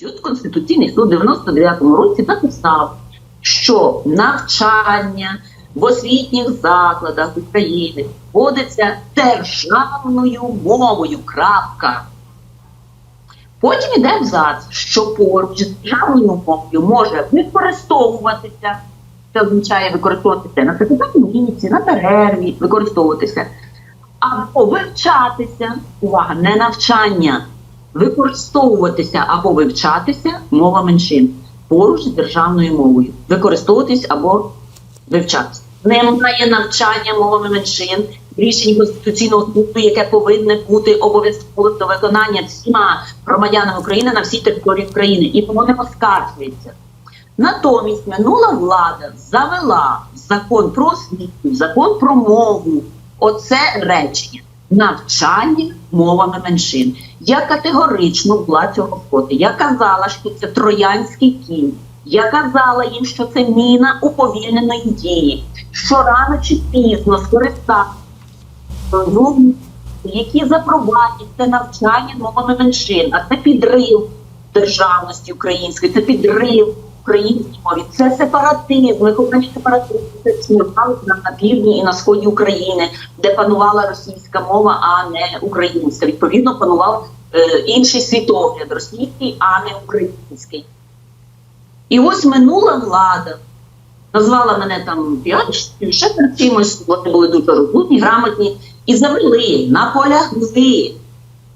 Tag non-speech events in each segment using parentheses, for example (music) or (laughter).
Суд Конституційний суд у 99-му році написав, що навчання в освітніх закладах України вводиться державною мовою. Крапка. Потім іде абзац, що поруч з державною мовою може використовуватися. Це означає використовуватися на капітальній на перерві, використовуватися або вивчатися. Увага, не навчання, використовуватися або вивчатися мова меншин поруч з державною мовою. Використовуватись або вивчатися. Немає навчання мовами меншин в рішенні Конституційного суду, яке повинне бути обов'язковим до виконання всіма громадянами України на всій території України, і воно не оскаржується. Натомість минула влада завела закон про освіту, закон про мову. Оце речення навчання мовами меншин. Я категорично була цього проти. Я казала, що це троянський кінь. Я казала їм, що це міна уповільненої дії, що рано чи пізно скористатися, які запровадять це навчання мовами меншин, а це підрив державності української, це підрив українській мові, це сепаратизм, виховання сміркали на, півдні і на сході України, де панувала російська мова, а не українська. Відповідно, панував е, інший світогляд російський, а не український. І ось минула влада. Назвала мене там піарщицею, ще перед чимось, вони були дуже розумні, грамотні, і завели, наполягли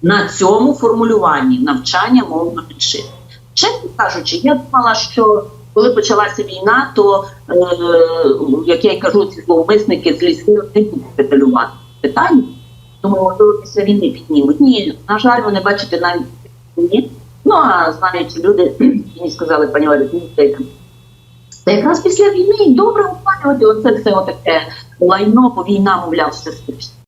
на цьому формулюванні навчання мов меншин. Кажучи, я думала, що коли почалася війна, то, е, як я й кажу, ці зловмисники з лісу не будуть педалювати питання, тому можливо після війни піднімуть. Ні, на жаль, вони бачите навіть ні. Ну а знаючи люди, (clears throat) мені сказали, пані Олі, ну. Та якраз після війни добре опалювати оце все отаке лайно, бо війна, мовляв, все спить.